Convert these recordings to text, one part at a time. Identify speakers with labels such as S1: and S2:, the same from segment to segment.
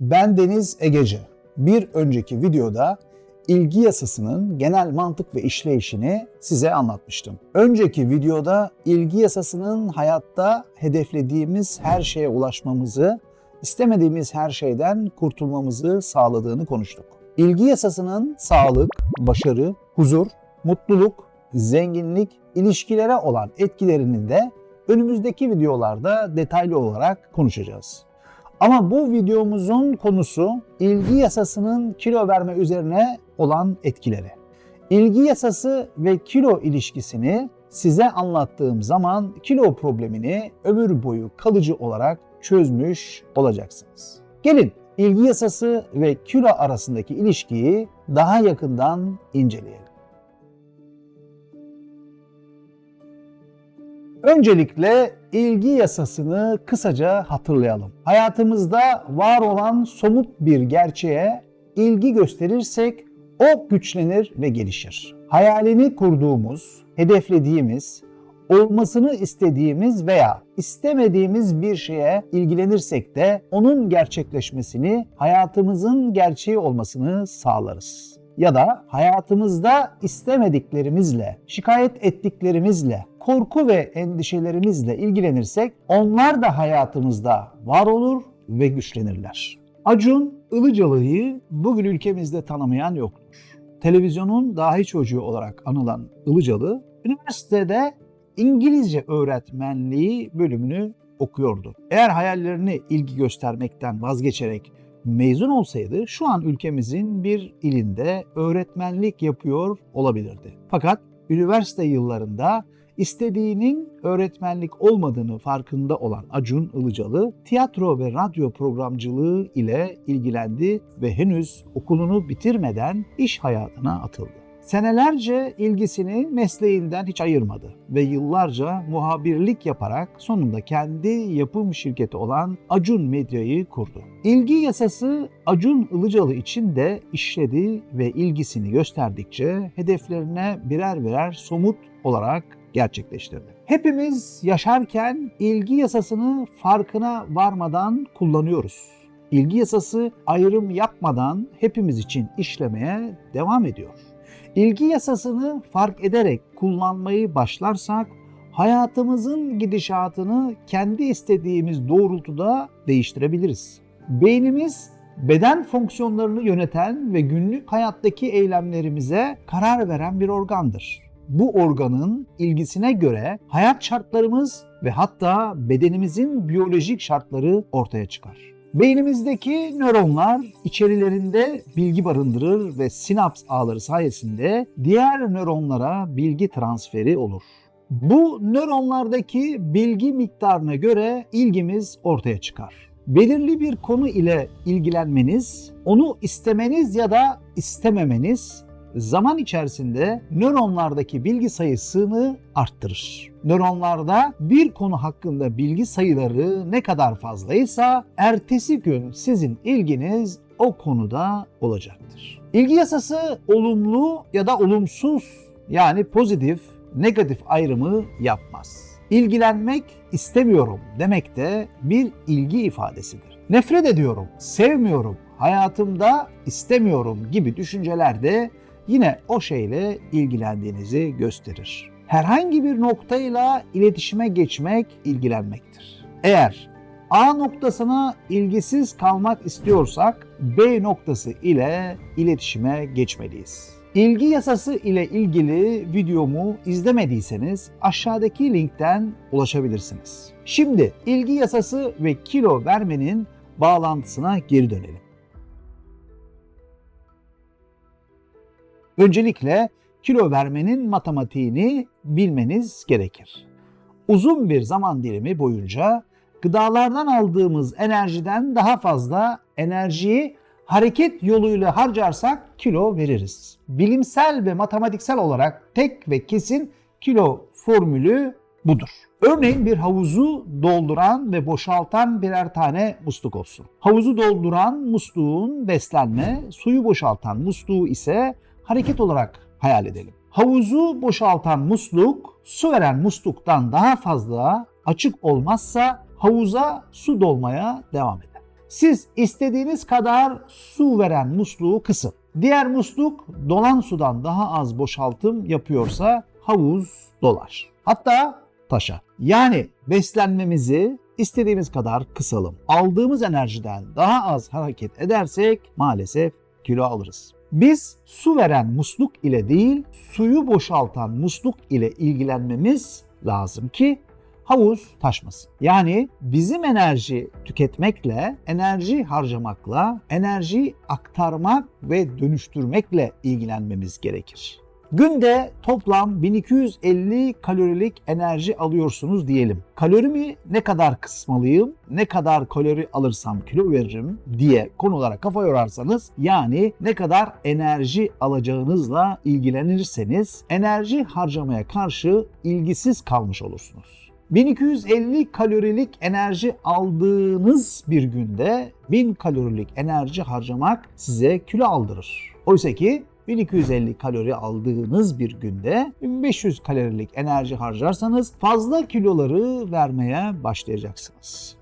S1: Ben Deniz Egeci. Bir önceki videoda ilgi yasasının genel mantık ve işleyişini size anlatmıştım. Önceki videoda ilgi yasasının hayatta hedeflediğimiz her şeye ulaşmamızı, istemediğimiz her şeyden kurtulmamızı sağladığını konuştuk. İlgi yasasının sağlık, başarı, huzur, mutluluk, zenginlik, ilişkilere olan etkilerini de önümüzdeki videolarda detaylı olarak konuşacağız. Ama bu videomuzun konusu ilgi yasasının kilo verme üzerine olan etkileri. İlgi yasası ve kilo ilişkisini size anlattığım zaman kilo problemini ömür boyu kalıcı olarak çözmüş olacaksınız. Gelin ilgi yasası ve kilo arasındaki ilişkiyi daha yakından inceleyelim. Öncelikle ilgi yasasını kısaca hatırlayalım. Hayatımızda var olan somut bir gerçeğe ilgi gösterirsek o güçlenir ve gelişir. Hayalini kurduğumuz, hedeflediğimiz, olmasını istediğimiz veya istemediğimiz bir şeye ilgilenirsek de onun gerçekleşmesini, hayatımızın gerçeği olmasını sağlarız. Ya da hayatımızda istemediklerimizle, şikayet ettiklerimizle, korku ve endişelerimizle ilgilenirsek onlar da hayatımızda var olur ve güçlenirler. Acun Ilıcalı'yı bugün ülkemizde tanımayan yoktur. Televizyonun dahi çocuğu olarak anılan Ilıcalı, üniversitede İngilizce öğretmenliği bölümünü okuyordu. Eğer hayallerini ilgi göstermekten vazgeçerek mezun olsaydı şu an ülkemizin bir ilinde öğretmenlik yapıyor olabilirdi. Fakat üniversite yıllarında istediğinin öğretmenlik olmadığını farkında olan Acun Ilıcalı, tiyatro ve radyo programcılığı ile ilgilendi ve henüz okulunu bitirmeden iş hayatına atıldı. Senelerce ilgisini mesleğinden hiç ayırmadı ve yıllarca muhabirlik yaparak sonunda kendi yapım şirketi olan Acun Medya'yı kurdu. İlgi yasası Acun Ilıcalı için de işledi ve ilgisini gösterdikçe hedeflerine birer birer somut olarak gerçekleştirdi. Hepimiz yaşarken ilgi yasasını farkına varmadan kullanıyoruz. İlgi yasası ayrım yapmadan hepimiz için işlemeye devam ediyor. İlgi yasasını fark ederek kullanmayı başlarsak hayatımızın gidişatını kendi istediğimiz doğrultuda değiştirebiliriz. Beynimiz beden fonksiyonlarını yöneten ve günlük hayattaki eylemlerimize karar veren bir organdır. Bu organın ilgisine göre hayat şartlarımız ve hatta bedenimizin biyolojik şartları ortaya çıkar. Beynimizdeki nöronlar içerilerinde bilgi barındırır ve sinaps ağları sayesinde diğer nöronlara bilgi transferi olur. Bu nöronlardaki bilgi miktarına göre ilgimiz ortaya çıkar. Belirli bir konu ile ilgilenmeniz, onu istemeniz ya da istememeniz zaman içerisinde nöronlardaki bilgi sayısını arttırır. Nöronlarda bir konu hakkında bilgi sayıları ne kadar fazlaysa ertesi gün sizin ilginiz o konuda olacaktır. İlgi yasası olumlu ya da olumsuz yani pozitif, negatif ayrımı yapmaz. İlgilenmek istemiyorum demek de bir ilgi ifadesidir. Nefret ediyorum, sevmiyorum, hayatımda istemiyorum gibi düşünceler de yine o şeyle ilgilendiğinizi gösterir. Herhangi bir noktayla iletişime geçmek ilgilenmektir. Eğer A noktasına ilgisiz kalmak istiyorsak B noktası ile iletişime geçmeliyiz. İlgi yasası ile ilgili videomu izlemediyseniz aşağıdaki linkten ulaşabilirsiniz. Şimdi ilgi yasası ve kilo vermenin bağlantısına geri dönelim. Öncelikle kilo vermenin matematiğini bilmeniz gerekir. Uzun bir zaman dilimi boyunca gıdalardan aldığımız enerjiden daha fazla enerjiyi hareket yoluyla harcarsak kilo veririz. Bilimsel ve matematiksel olarak tek ve kesin kilo formülü budur. Örneğin bir havuzu dolduran ve boşaltan birer tane musluk olsun. Havuzu dolduran musluğun beslenme, suyu boşaltan musluğu ise hareket olarak hayal edelim. Havuzu boşaltan musluk su veren musluktan daha fazla açık olmazsa havuza su dolmaya devam eder. Siz istediğiniz kadar su veren musluğu kısın. Diğer musluk dolan sudan daha az boşaltım yapıyorsa havuz dolar. Hatta taşa. Yani beslenmemizi istediğimiz kadar kısalım. Aldığımız enerjiden daha az hareket edersek maalesef kilo alırız. Biz su veren musluk ile değil, suyu boşaltan musluk ile ilgilenmemiz lazım ki havuz taşmasın. Yani bizim enerji tüketmekle, enerji harcamakla, enerji aktarmak ve dönüştürmekle ilgilenmemiz gerekir. Günde toplam 1250 kalorilik enerji alıyorsunuz diyelim. Kalorimi ne kadar kısmalıyım, ne kadar kalori alırsam kilo veririm diye konulara kafa yorarsanız yani ne kadar enerji alacağınızla ilgilenirseniz enerji harcamaya karşı ilgisiz kalmış olursunuz. 1250 kalorilik enerji aldığınız bir günde 1000 kalorilik enerji harcamak size kilo aldırır. Oysa ki 1250 kalori aldığınız bir günde 1500 kalorilik enerji harcarsanız fazla kiloları vermeye başlayacaksınız.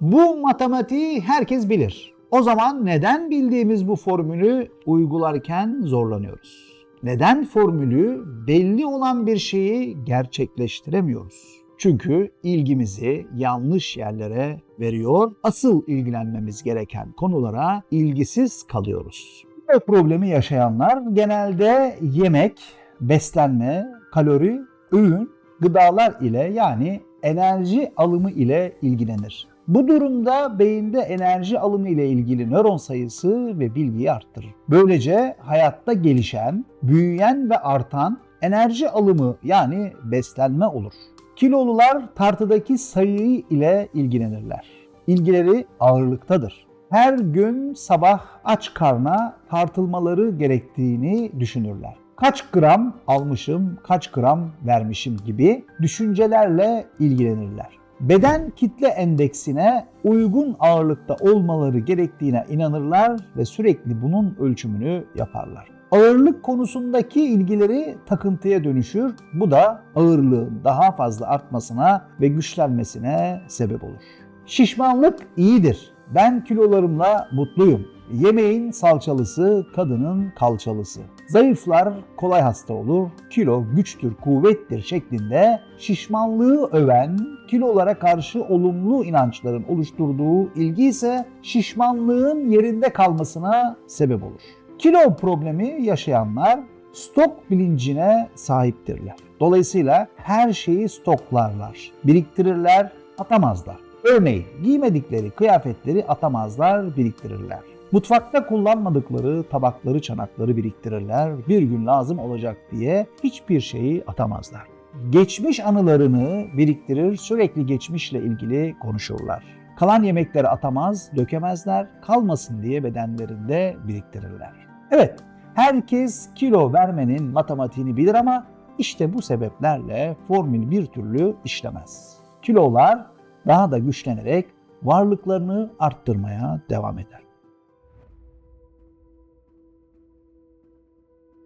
S1: Bu matematiği herkes bilir. O zaman neden bildiğimiz bu formülü uygularken zorlanıyoruz? Neden formülü belli olan bir şeyi gerçekleştiremiyoruz? Çünkü ilgimizi yanlış yerlere veriyor. Asıl ilgilenmemiz gereken konulara ilgisiz kalıyoruz. Bu problemi yaşayanlar genelde yemek, beslenme, kalori, öğün, gıdalar ile yani enerji alımı ile ilgilenir. Bu durumda beyinde enerji alımı ile ilgili nöron sayısı ve bilgiyi arttırır. Böylece hayatta gelişen, büyüyen ve artan enerji alımı yani beslenme olur. Kilolular tartıdaki sayı ile ilgilenirler. İlgileri ağırlıktadır. Her gün sabah aç karna tartılmaları gerektiğini düşünürler. Kaç gram almışım, kaç gram vermişim gibi düşüncelerle ilgilenirler. Beden kitle endeksine uygun ağırlıkta olmaları gerektiğine inanırlar ve sürekli bunun ölçümünü yaparlar ağırlık konusundaki ilgileri takıntıya dönüşür. Bu da ağırlığın daha fazla artmasına ve güçlenmesine sebep olur. Şişmanlık iyidir. Ben kilolarımla mutluyum. Yemeğin salçalısı, kadının kalçalısı. Zayıflar kolay hasta olur, kilo güçtür, kuvvettir şeklinde şişmanlığı öven, kilolara karşı olumlu inançların oluşturduğu ilgi ise şişmanlığın yerinde kalmasına sebep olur. Kilo problemi yaşayanlar stok bilincine sahiptirler. Dolayısıyla her şeyi stoklarlar, biriktirirler, atamazlar. Örneğin giymedikleri kıyafetleri atamazlar, biriktirirler. Mutfakta kullanmadıkları tabakları, çanakları biriktirirler. Bir gün lazım olacak diye hiçbir şeyi atamazlar. Geçmiş anılarını biriktirir, sürekli geçmişle ilgili konuşurlar. Kalan yemekleri atamaz, dökemezler, kalmasın diye bedenlerinde biriktirirler. Evet, herkes kilo vermenin matematiğini bilir ama işte bu sebeplerle formül bir türlü işlemez. Kilolar daha da güçlenerek varlıklarını arttırmaya devam eder.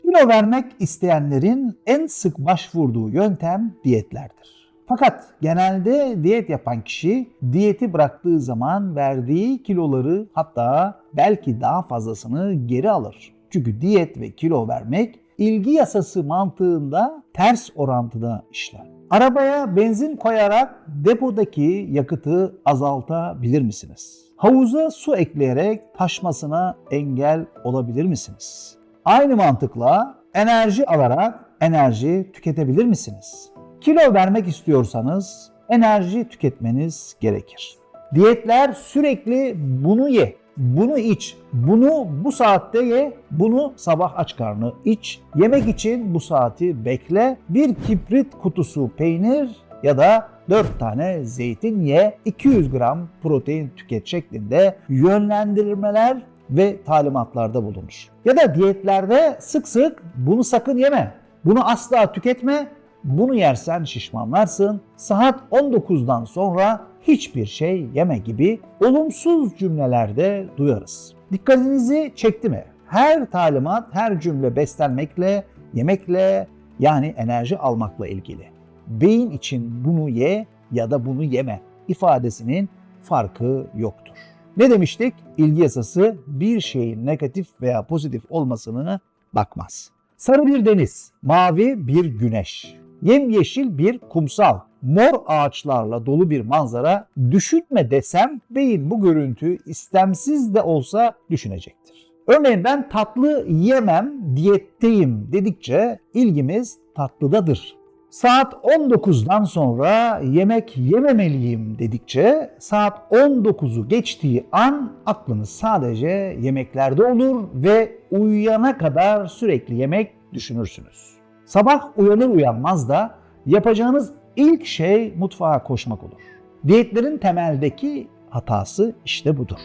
S1: Kilo vermek isteyenlerin en sık başvurduğu yöntem diyetlerdir. Fakat genelde diyet yapan kişi diyeti bıraktığı zaman verdiği kiloları hatta belki daha fazlasını geri alır. Çünkü diyet ve kilo vermek ilgi yasası mantığında ters orantıda işler. Arabaya benzin koyarak depodaki yakıtı azaltabilir misiniz? Havuza su ekleyerek taşmasına engel olabilir misiniz? Aynı mantıkla enerji alarak enerji tüketebilir misiniz? Kilo vermek istiyorsanız enerji tüketmeniz gerekir. Diyetler sürekli bunu ye, bunu iç, bunu bu saatte ye, bunu sabah aç karnı iç. Yemek için bu saati bekle. Bir kibrit kutusu peynir ya da 4 tane zeytin ye, 200 gram protein tüket şeklinde yönlendirmeler ve talimatlarda bulunur. Ya da diyetlerde sık sık bunu sakın yeme, bunu asla tüketme, bunu yersen şişmanlarsın. Saat 19'dan sonra hiçbir şey yeme gibi olumsuz cümlelerde duyarız. Dikkatinizi çekti mi? Her talimat, her cümle beslenmekle, yemekle yani enerji almakla ilgili. Beyin için bunu ye, ya da bunu yeme ifadesinin farkı yoktur. Ne demiştik? İlgi yasası bir şeyin negatif veya pozitif olmasını bakmaz. Sarı bir deniz, mavi bir güneş, yemyeşil bir kumsal, mor ağaçlarla dolu bir manzara düşünme desem beyin bu görüntüyü istemsiz de olsa düşünecektir. Örneğin ben tatlı yemem, diyetteyim dedikçe ilgimiz tatlıdadır. Saat 19'dan sonra yemek yememeliyim dedikçe saat 19'u geçtiği an aklınız sadece yemeklerde olur ve uyuyana kadar sürekli yemek düşünürsünüz. Sabah uyanır uyanmaz da yapacağınız ilk şey mutfağa koşmak olur. Diyetlerin temeldeki hatası işte budur.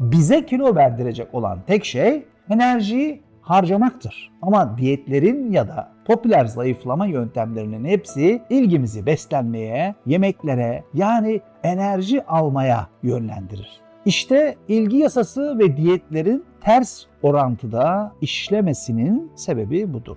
S1: Bize kilo verdirecek olan tek şey enerjiyi harcamaktır. Ama diyetlerin ya da popüler zayıflama yöntemlerinin hepsi ilgimizi beslenmeye, yemeklere yani enerji almaya yönlendirir. İşte ilgi yasası ve diyetlerin ters orantıda işlemesinin sebebi budur.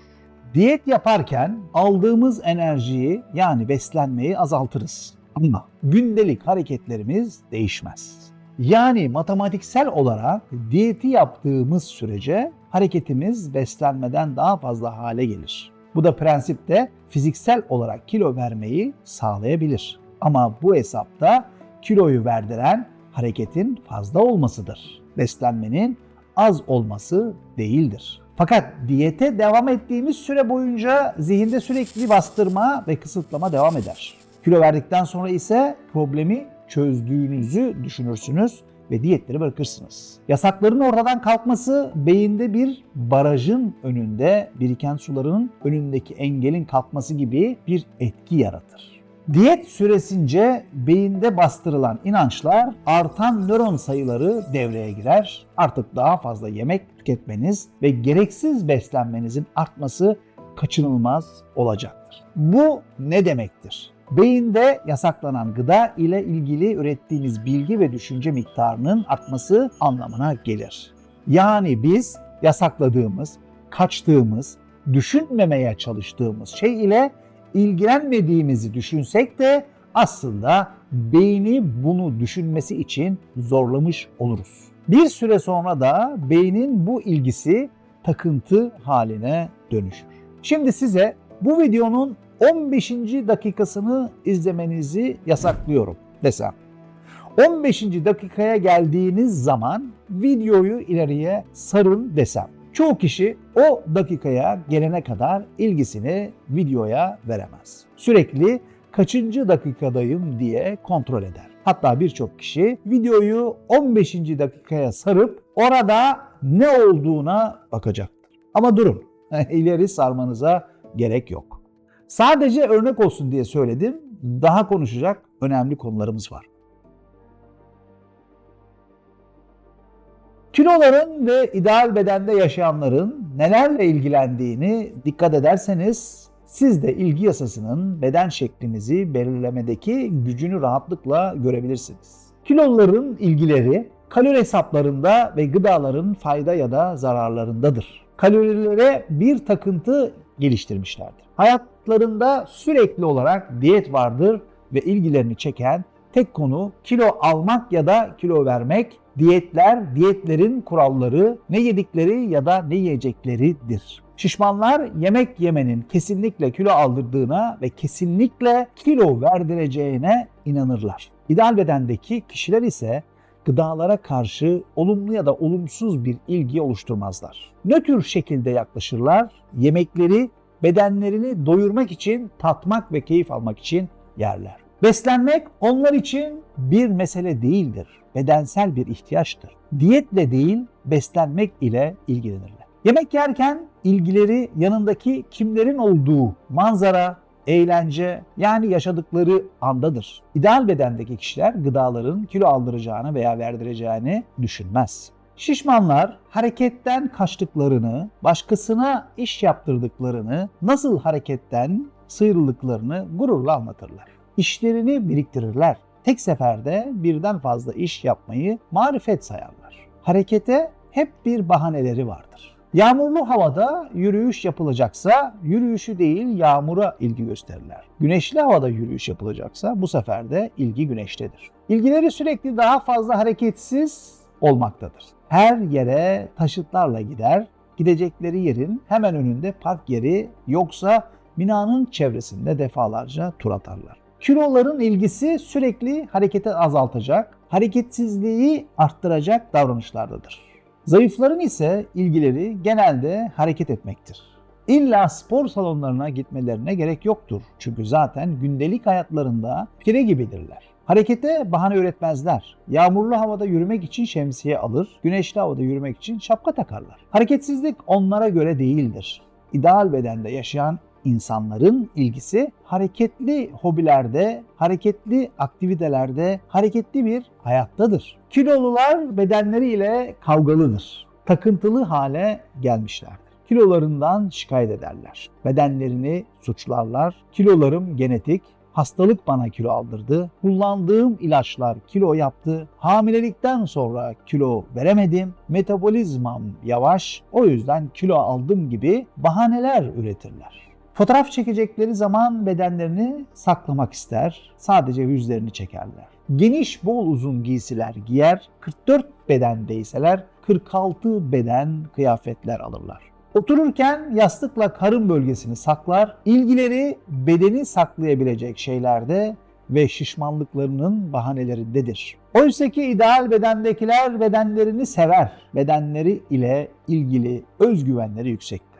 S1: Diyet yaparken aldığımız enerjiyi yani beslenmeyi azaltırız. Ama gündelik hareketlerimiz değişmez. Yani matematiksel olarak diyeti yaptığımız sürece hareketimiz beslenmeden daha fazla hale gelir. Bu da prensipte fiziksel olarak kilo vermeyi sağlayabilir. Ama bu hesapta kiloyu verdiren hareketin fazla olmasıdır. Beslenmenin az olması değildir. Fakat diyete devam ettiğimiz süre boyunca zihinde sürekli bastırma ve kısıtlama devam eder. Kilo verdikten sonra ise problemi çözdüğünüzü düşünürsünüz ve diyetleri bırakırsınız. Yasakların ortadan kalkması beyinde bir barajın önünde biriken suların önündeki engelin kalkması gibi bir etki yaratır. Diyet süresince beyinde bastırılan inançlar artan nöron sayıları devreye girer. Artık daha fazla yemek tüketmeniz ve gereksiz beslenmenizin artması kaçınılmaz olacaktır. Bu ne demektir? Beyinde yasaklanan gıda ile ilgili ürettiğiniz bilgi ve düşünce miktarının artması anlamına gelir. Yani biz yasakladığımız, kaçtığımız, düşünmemeye çalıştığımız şey ile ilgilenmediğimizi düşünsek de aslında beyni bunu düşünmesi için zorlamış oluruz. Bir süre sonra da beynin bu ilgisi takıntı haline dönüşür. Şimdi size bu videonun 15. dakikasını izlemenizi yasaklıyorum desem. 15. dakikaya geldiğiniz zaman videoyu ileriye sarın desem. Çoğu kişi o dakikaya gelene kadar ilgisini videoya veremez. Sürekli kaçıncı dakikadayım diye kontrol eder. Hatta birçok kişi videoyu 15. dakikaya sarıp orada ne olduğuna bakacaktır. Ama durun, ileri sarmanıza gerek yok. Sadece örnek olsun diye söyledim. Daha konuşacak önemli konularımız var. Kiloların ve ideal bedende yaşayanların nelerle ilgilendiğini dikkat ederseniz siz de ilgi yasasının beden şeklinizi belirlemedeki gücünü rahatlıkla görebilirsiniz. Kiloluların ilgileri kalori hesaplarında ve gıdaların fayda ya da zararlarındadır. Kalorilere bir takıntı geliştirmişlerdir. Hayatlarında sürekli olarak diyet vardır ve ilgilerini çeken tek konu kilo almak ya da kilo vermek, diyetler, diyetlerin kuralları, ne yedikleri ya da ne yiyecekleridir. Şişmanlar yemek yemenin kesinlikle kilo aldırdığına ve kesinlikle kilo verdireceğine inanırlar. İdeal bedendeki kişiler ise gıdalara karşı olumlu ya da olumsuz bir ilgi oluşturmazlar. Nötr şekilde yaklaşırlar, yemekleri bedenlerini doyurmak için, tatmak ve keyif almak için yerler. Beslenmek onlar için bir mesele değildir. Bedensel bir ihtiyaçtır. Diyetle değil, beslenmek ile ilgilenirler. Yemek yerken ilgileri yanındaki kimlerin olduğu manzara, eğlence yani yaşadıkları andadır. İdeal bedendeki kişiler gıdaların kilo aldıracağını veya verdireceğini düşünmez. Şişmanlar hareketten kaçtıklarını, başkasına iş yaptırdıklarını, nasıl hareketten sıyrıldıklarını gururla anlatırlar. İşlerini biriktirirler. Tek seferde birden fazla iş yapmayı marifet sayarlar. Harekete hep bir bahaneleri vardır. Yağmurlu havada yürüyüş yapılacaksa yürüyüşü değil yağmura ilgi gösterirler. Güneşli havada yürüyüş yapılacaksa bu sefer de ilgi güneştedir. İlgileri sürekli daha fazla hareketsiz olmaktadır. Her yere taşıtlarla gider, gidecekleri yerin hemen önünde park yeri yoksa binanın çevresinde defalarca tur atarlar. Kiloların ilgisi sürekli hareketi azaltacak, hareketsizliği arttıracak davranışlardadır. Zayıfların ise ilgileri genelde hareket etmektir. İlla spor salonlarına gitmelerine gerek yoktur. Çünkü zaten gündelik hayatlarında pire gibidirler. Harekete bahane üretmezler. Yağmurlu havada yürümek için şemsiye alır, güneşli havada yürümek için şapka takarlar. Hareketsizlik onlara göre değildir. İdeal bedende yaşayan insanların ilgisi hareketli hobilerde, hareketli aktivitelerde, hareketli bir hayattadır. Kilolular bedenleriyle kavgalıdır. Takıntılı hale gelmişlerdir. Kilolarından şikayet ederler. Bedenlerini suçlarlar. Kilolarım genetik, hastalık bana kilo aldırdı. Kullandığım ilaçlar kilo yaptı. Hamilelikten sonra kilo veremedim. Metabolizmam yavaş. O yüzden kilo aldım gibi bahaneler üretirler. Fotoğraf çekecekleri zaman bedenlerini saklamak ister. Sadece yüzlerini çekerler. Geniş bol uzun giysiler giyer. 44 bedendeyseler 46 beden kıyafetler alırlar. Otururken yastıkla karın bölgesini saklar. İlgileri bedeni saklayabilecek şeylerde ve şişmanlıklarının bahanelerindedir. Oysa ki ideal bedendekiler bedenlerini sever. Bedenleri ile ilgili özgüvenleri yüksektir.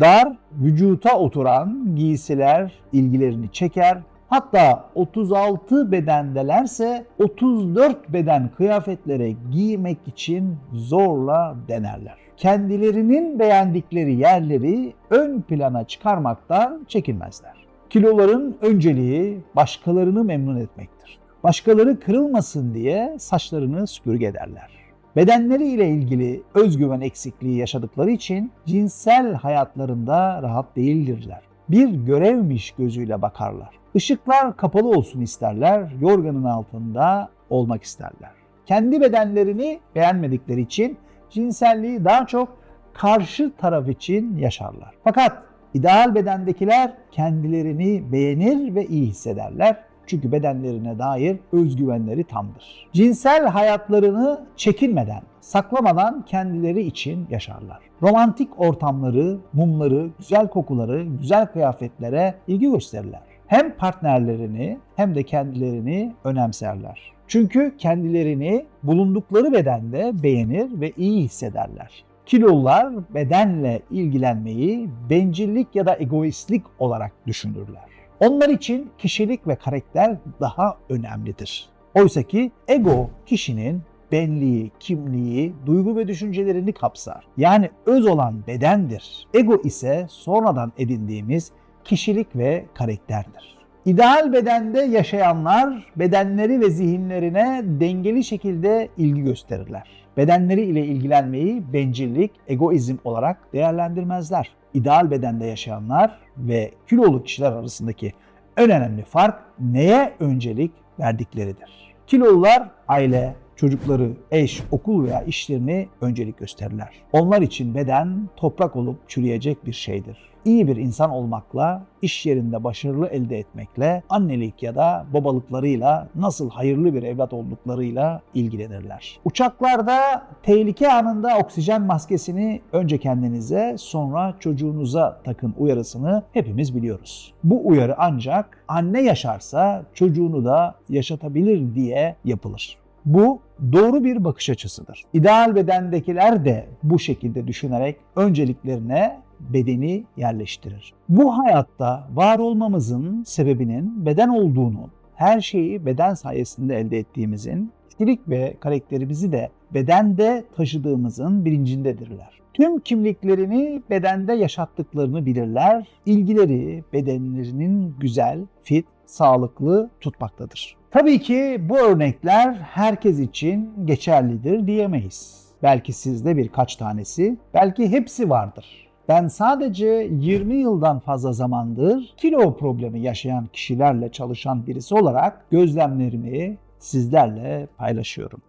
S1: Dar, vücuta oturan giysiler ilgilerini çeker. Hatta 36 bedendelerse 34 beden kıyafetlere giymek için zorla denerler. Kendilerinin beğendikleri yerleri ön plana çıkarmaktan çekinmezler. Kiloların önceliği başkalarını memnun etmektir. Başkaları kırılmasın diye saçlarını süpürge ederler. Bedenleri ile ilgili özgüven eksikliği yaşadıkları için cinsel hayatlarında rahat değildirler. Bir görevmiş gözüyle bakarlar. Işıklar kapalı olsun isterler, yorganın altında olmak isterler. Kendi bedenlerini beğenmedikleri için cinselliği daha çok karşı taraf için yaşarlar. Fakat ideal bedendekiler kendilerini beğenir ve iyi hissederler. Çünkü bedenlerine dair özgüvenleri tamdır. Cinsel hayatlarını çekinmeden, saklamadan kendileri için yaşarlar. Romantik ortamları, mumları, güzel kokuları, güzel kıyafetlere ilgi gösterirler. Hem partnerlerini hem de kendilerini önemserler. Çünkü kendilerini bulundukları bedende beğenir ve iyi hissederler. Kilolular bedenle ilgilenmeyi bencillik ya da egoistlik olarak düşünürler. Onlar için kişilik ve karakter daha önemlidir. Oysa ki ego kişinin benliği, kimliği, duygu ve düşüncelerini kapsar. Yani öz olan bedendir. Ego ise sonradan edindiğimiz kişilik ve karakterdir. İdeal bedende yaşayanlar bedenleri ve zihinlerine dengeli şekilde ilgi gösterirler. Bedenleri ile ilgilenmeyi bencillik, egoizm olarak değerlendirmezler. İdeal bedende yaşayanlar ve kilolu kişiler arasındaki en önemli fark neye öncelik verdikleridir. Kilolular aile, çocukları, eş, okul veya işlerini öncelik gösterirler. Onlar için beden toprak olup çürüyecek bir şeydir. İyi bir insan olmakla, iş yerinde başarılı elde etmekle, annelik ya da babalıklarıyla, nasıl hayırlı bir evlat olduklarıyla ilgilenirler. Uçaklarda tehlike anında oksijen maskesini önce kendinize sonra çocuğunuza takın uyarısını hepimiz biliyoruz. Bu uyarı ancak anne yaşarsa çocuğunu da yaşatabilir diye yapılır. Bu doğru bir bakış açısıdır. İdeal bedendekiler de bu şekilde düşünerek önceliklerine bedeni yerleştirir. Bu hayatta var olmamızın sebebinin beden olduğunu, her şeyi beden sayesinde elde ettiğimizin, kişilik ve karakterimizi de bedende taşıdığımızın bilincindedirler. Tüm kimliklerini bedende yaşattıklarını bilirler. İlgileri bedenlerinin güzel, fit, sağlıklı tutmaktadır. Tabii ki bu örnekler herkes için geçerlidir diyemeyiz. Belki sizde birkaç tanesi, belki hepsi vardır. Ben sadece 20 yıldan fazla zamandır kilo problemi yaşayan kişilerle çalışan birisi olarak gözlemlerimi sizlerle paylaşıyorum.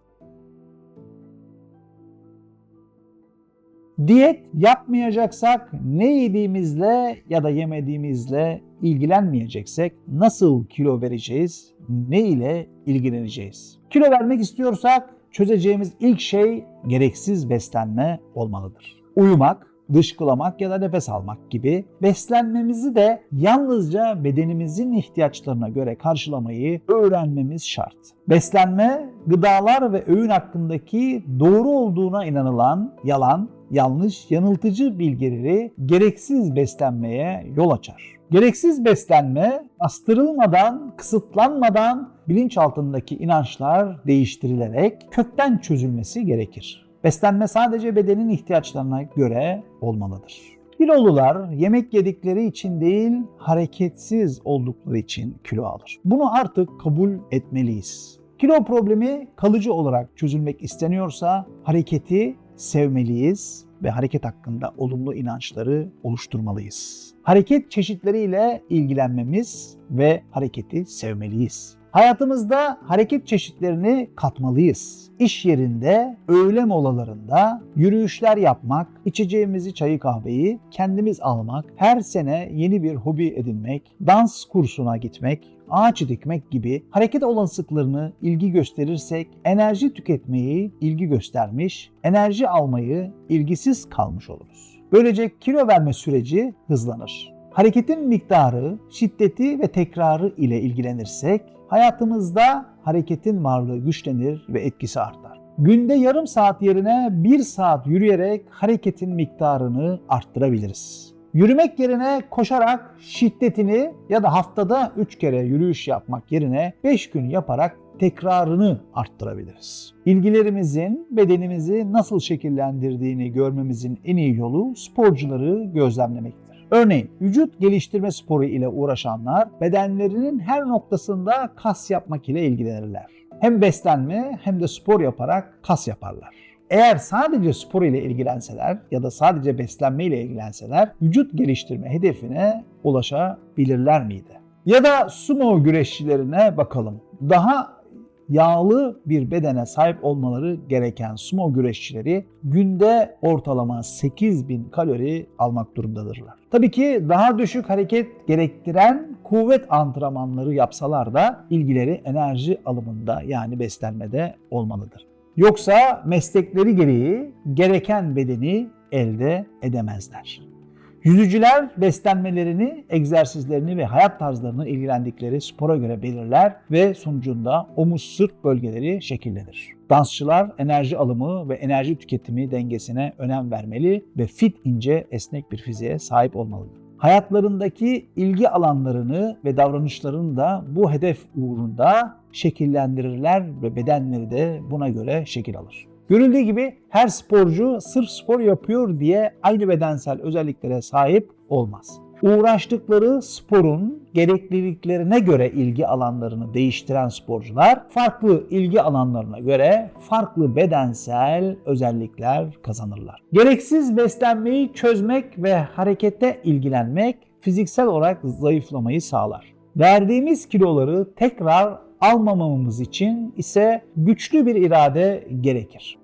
S1: Diyet yapmayacaksak ne yediğimizle ya da yemediğimizle ilgilenmeyeceksek nasıl kilo vereceğiz, ne ile ilgileneceğiz? Kilo vermek istiyorsak çözeceğimiz ilk şey gereksiz beslenme olmalıdır. Uyumak, dışkılamak ya da nefes almak gibi beslenmemizi de yalnızca bedenimizin ihtiyaçlarına göre karşılamayı öğrenmemiz şart. Beslenme, gıdalar ve öğün hakkındaki doğru olduğuna inanılan yalan, yanlış, yanıltıcı bilgileri gereksiz beslenmeye yol açar. Gereksiz beslenme bastırılmadan, kısıtlanmadan bilinçaltındaki inançlar değiştirilerek kökten çözülmesi gerekir. Beslenme sadece bedenin ihtiyaçlarına göre olmalıdır. Kilolular yemek yedikleri için değil, hareketsiz oldukları için kilo alır. Bunu artık kabul etmeliyiz. Kilo problemi kalıcı olarak çözülmek isteniyorsa hareketi sevmeliyiz ve hareket hakkında olumlu inançları oluşturmalıyız. Hareket çeşitleriyle ilgilenmemiz ve hareketi sevmeliyiz. Hayatımızda hareket çeşitlerini katmalıyız. İş yerinde, öğle molalarında yürüyüşler yapmak, içeceğimizi çayı kahveyi kendimiz almak, her sene yeni bir hobi edinmek, dans kursuna gitmek, ağaç dikmek gibi hareket olasılıklarını ilgi gösterirsek enerji tüketmeyi ilgi göstermiş, enerji almayı ilgisiz kalmış oluruz. Böylece kilo verme süreci hızlanır. Hareketin miktarı, şiddeti ve tekrarı ile ilgilenirsek hayatımızda hareketin varlığı güçlenir ve etkisi artar. Günde yarım saat yerine bir saat yürüyerek hareketin miktarını arttırabiliriz. Yürümek yerine koşarak şiddetini ya da haftada 3 kere yürüyüş yapmak yerine 5 gün yaparak tekrarını arttırabiliriz. İlgilerimizin bedenimizi nasıl şekillendirdiğini görmemizin en iyi yolu sporcuları gözlemlemektir. Örneğin vücut geliştirme sporu ile uğraşanlar bedenlerinin her noktasında kas yapmak ile ilgilenirler. Hem beslenme hem de spor yaparak kas yaparlar. Eğer sadece spor ile ilgilenseler ya da sadece beslenme ile ilgilenseler vücut geliştirme hedefine ulaşabilirler miydi? Ya da sumo güreşçilerine bakalım. Daha yağlı bir bedene sahip olmaları gereken sumo güreşçileri günde ortalama 8000 kalori almak durumdadırlar. Tabii ki daha düşük hareket gerektiren kuvvet antrenmanları yapsalar da ilgileri enerji alımında yani beslenmede olmalıdır. Yoksa meslekleri gereği gereken bedeni elde edemezler. Yüzücüler beslenmelerini, egzersizlerini ve hayat tarzlarını ilgilendikleri spora göre belirler ve sonucunda omuz sırt bölgeleri şekillenir. Dansçılar enerji alımı ve enerji tüketimi dengesine önem vermeli ve fit ince esnek bir fiziğe sahip olmalıdır. Hayatlarındaki ilgi alanlarını ve davranışlarını da bu hedef uğrunda şekillendirirler ve bedenleri de buna göre şekil alır. Görüldüğü gibi her sporcu sırf spor yapıyor diye aynı bedensel özelliklere sahip olmaz. Uğraştıkları sporun gerekliliklerine göre ilgi alanlarını değiştiren sporcular farklı ilgi alanlarına göre farklı bedensel özellikler kazanırlar. Gereksiz beslenmeyi çözmek ve harekete ilgilenmek fiziksel olarak zayıflamayı sağlar. Verdiğimiz kiloları tekrar almamamız için ise güçlü bir irade gerekir.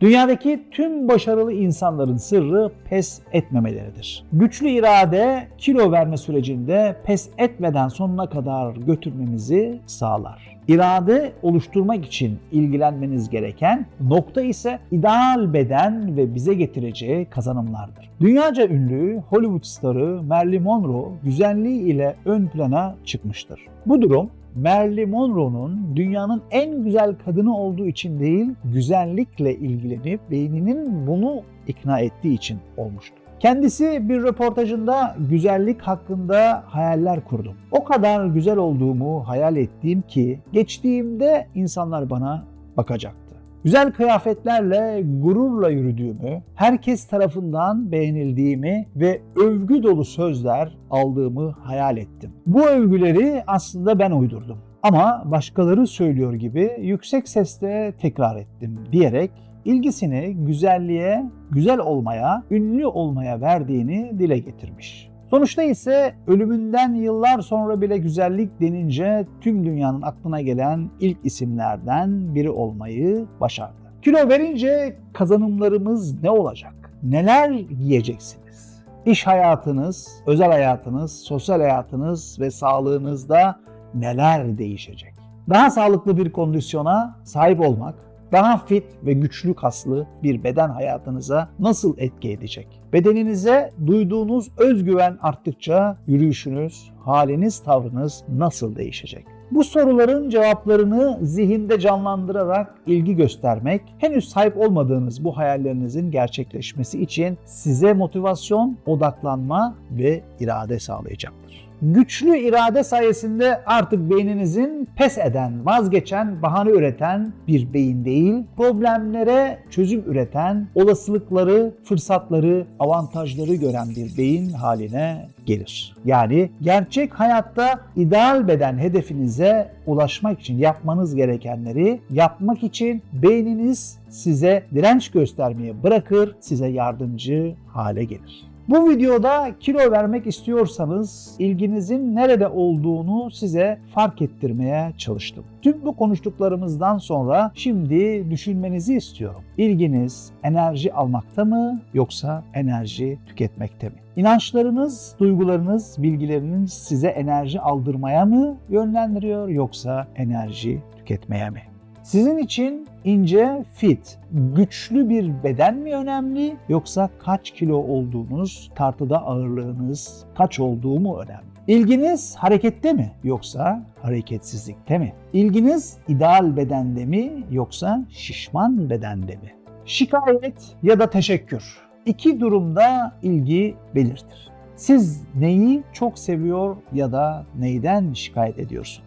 S1: Dünyadaki tüm başarılı insanların sırrı pes etmemeleridir. Güçlü irade kilo verme sürecinde pes etmeden sonuna kadar götürmemizi sağlar. İrade oluşturmak için ilgilenmeniz gereken nokta ise ideal beden ve bize getireceği kazanımlardır. Dünyaca ünlü Hollywood starı Marilyn Monroe güzelliği ile ön plana çıkmıştır. Bu durum Marilyn Monroe'nun dünyanın en güzel kadını olduğu için değil, güzellikle ilgilenip beyninin bunu ikna ettiği için olmuştur. Kendisi bir röportajında güzellik hakkında hayaller kurdum. O kadar güzel olduğumu hayal ettiğim ki geçtiğimde insanlar bana bakacaktı. Güzel kıyafetlerle gururla yürüdüğümü, herkes tarafından beğenildiğimi ve övgü dolu sözler aldığımı hayal ettim. Bu övgüleri aslında ben uydurdum. Ama başkaları söylüyor gibi yüksek sesle tekrar ettim diyerek ilgisini güzelliğe, güzel olmaya, ünlü olmaya verdiğini dile getirmiş. Sonuçta ise ölümünden yıllar sonra bile güzellik denince tüm dünyanın aklına gelen ilk isimlerden biri olmayı başardı. Kilo verince kazanımlarımız ne olacak? Neler yiyeceksiniz? İş hayatınız, özel hayatınız, sosyal hayatınız ve sağlığınızda neler değişecek? Daha sağlıklı bir kondisyona sahip olmak, daha fit ve güçlü kaslı bir beden hayatınıza nasıl etki edecek? Bedeninize duyduğunuz özgüven arttıkça yürüyüşünüz, haliniz, tavrınız nasıl değişecek? Bu soruların cevaplarını zihinde canlandırarak ilgi göstermek, henüz sahip olmadığınız bu hayallerinizin gerçekleşmesi için size motivasyon, odaklanma ve irade sağlayacaktır. Güçlü irade sayesinde artık beyninizin pes eden, vazgeçen, bahane üreten bir beyin değil, problemlere çözüm üreten, olasılıkları, fırsatları, avantajları gören bir beyin haline gelir. Yani gerçek hayatta ideal beden hedefinize ulaşmak için yapmanız gerekenleri yapmak için beyniniz size direnç göstermeye bırakır, size yardımcı hale gelir. Bu videoda kilo vermek istiyorsanız ilginizin nerede olduğunu size fark ettirmeye çalıştım. Tüm bu konuştuklarımızdan sonra şimdi düşünmenizi istiyorum. İlginiz enerji almakta mı yoksa enerji tüketmekte mi? İnançlarınız, duygularınız, bilgileriniz size enerji aldırmaya mı yönlendiriyor yoksa enerji tüketmeye mi? Sizin için ince, fit, güçlü bir beden mi önemli yoksa kaç kilo olduğunuz, tartıda ağırlığınız kaç olduğu mu önemli? İlginiz harekette mi yoksa hareketsizlikte mi? İlginiz ideal bedende mi yoksa şişman bedende mi? Şikayet ya da teşekkür. İki durumda ilgi belirtir. Siz neyi çok seviyor ya da neyden şikayet ediyorsunuz?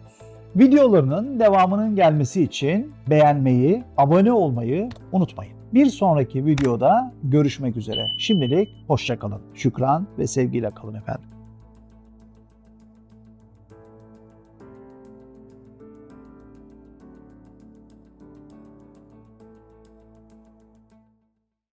S1: Videolarının devamının gelmesi için beğenmeyi, abone olmayı unutmayın. Bir sonraki videoda görüşmek üzere. Şimdilik hoşçakalın. Şükran ve sevgiyle kalın efendim.